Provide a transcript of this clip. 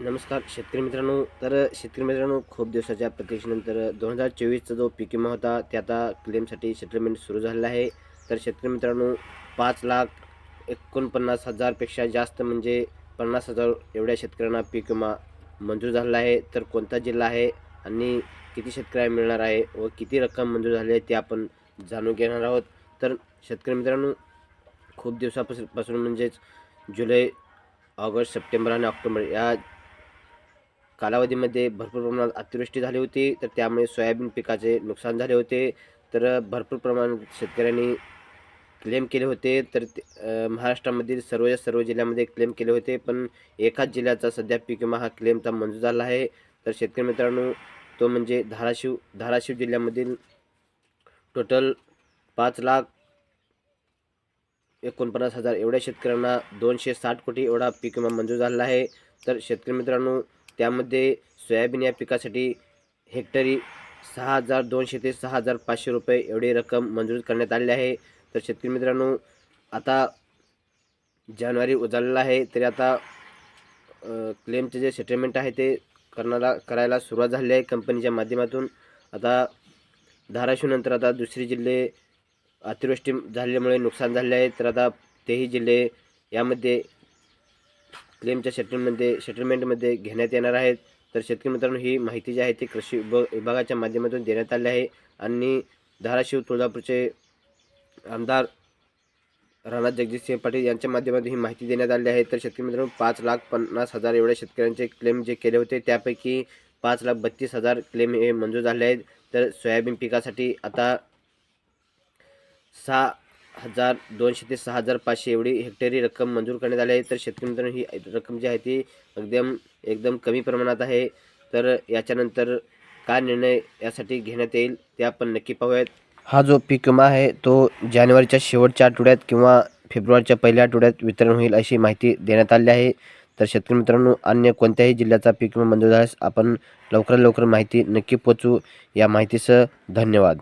नमस्कार शेतकरी मित्रांनो. तर शेतकरी मित्रांनो खूप दिवसाच्या प्रतीक्षेनंतर दोन हजार चोवीसचा जो पीक विमा होता ते आता क्लेमसाठी सेटलमेंट सुरू झालेला आहे. तर शेतकरी मित्रांनो पाच लाख एकोणपन्नास हजारपेक्षा जास्त म्हणजे पन्नास हजार एवढ्या शेतकऱ्यांना पीक विमा मंजूर झालेला आहे. तर कोणता जिल्हा आहे आणि किती शेतकऱ्यांना मिळणार आहे व किती रक्कम मंजूर झाली आहे ते आपण जाणून घेणार आहोत. तर शेतकरी मित्रांनो खूप दिवसापासून पासून म्हणजेच जुलै ऑगस्ट सप्टेंबर आणि ऑक्टोबर या कालावधीमध्ये भरपूर प्रमाणात अतिवृष्टी झाली होती तर त्यामुळे सोयाबीन पिकाचे नुकसान झाले होते. तर भरपूर प्रमाणात शेतकऱ्यांनी क्लेम केले होते. तर ते- महाराष्ट्रामधील सर्व सर्व जिल्ह्यामध्ये क्लेम केले होते पण एकाच जिल्ह्याचा सध्या पीक विमा हा क्लेमचा मंजूर झाला आहे. तर शेतकरी मित्रांनो तो म्हणजे धाराशिव धाराशिव जिल्ह्यामधील टोटल पाच लाख एकोणपन्नास हजार एवढ्या शेतकऱ्यांना दोनशे साठ कोटी एवढा पीक विमा मंजूर झालेला आहे. तर शेतकरी मित्रांनो त्यामध्ये सोयाबीन या पिकासाठी हेक्टरी सहा हजार दोनशे ते सहा हजार पाचशे रुपये एवढी रक्कम मंजूर करण्यात आलेली आहे. तर शेतकरी मित्रांनो आता जानेवारी उजाडलेला आहे तरी आता क्लेमचे जे सेटलमेंट आहे ते करण्याला करायला सुरुवात झाली आहे कंपनीच्या माध्यमातून. आता धाराशिवनंतर आता दुसरे जिल्हे अतिवृष्टी झाल्यामुळे नुकसान झाले आहे. तर आता तेही जिल्हे यामध्ये क्लेमच्या सेटलमेंटमध्ये सेटलमेंटमध्ये घेण्यात येणार आहेत. तर शेतकरी मित्रांनो ही माहिती जी आहे ती कृषी विभागाच्या माध्यमातून देण्यात आली आहे. आणि धाराशिव तुळजापूरचे आमदार राणा जगजितसिंह पाटील यांच्या माध्यमातून ही माहिती देण्यात आली आहे. तर शेतकरी मित्रांनो पाच लाख पन्नास हजार एवढ्या शेतकऱ्यांचे क्लेम जे केले होते त्यापैकी पाच लाख बत्तीस हजार क्लेम हे मंजूर झाले आहेत. तर सोयाबीन पिकासाठी आता सहा हजार दोनशे ते सहा हजार पाचशे एवढी हेक्टरी रक्कम मंजूर करण्यात आली आहे. तर शेतकरी मित्रांनो ही रक्कम जी आहे ती एकदम एकदम कमी प्रमाणात आहे. तर याच्यानंतर काय निर्णय यासाठी घेण्यात येईल ते आपण नक्की पाहूयात. हा जो पीक विमा आहे तो जानेवारीच्या शेवटच्या आठवड्यात किंवा फेब्रुवारीच्या पहिल्या आठवड्यात वितरण होईल अशी माहिती देण्यात आली आहे. तर शेतकरी मित्रांनो अन्य कोणत्याही जिल्ह्याचा पीक विमा मंजूर झाल्यास आपण लवकरात लवकर माहिती नक्की पोचवू या माहितीसह धन्यवाद.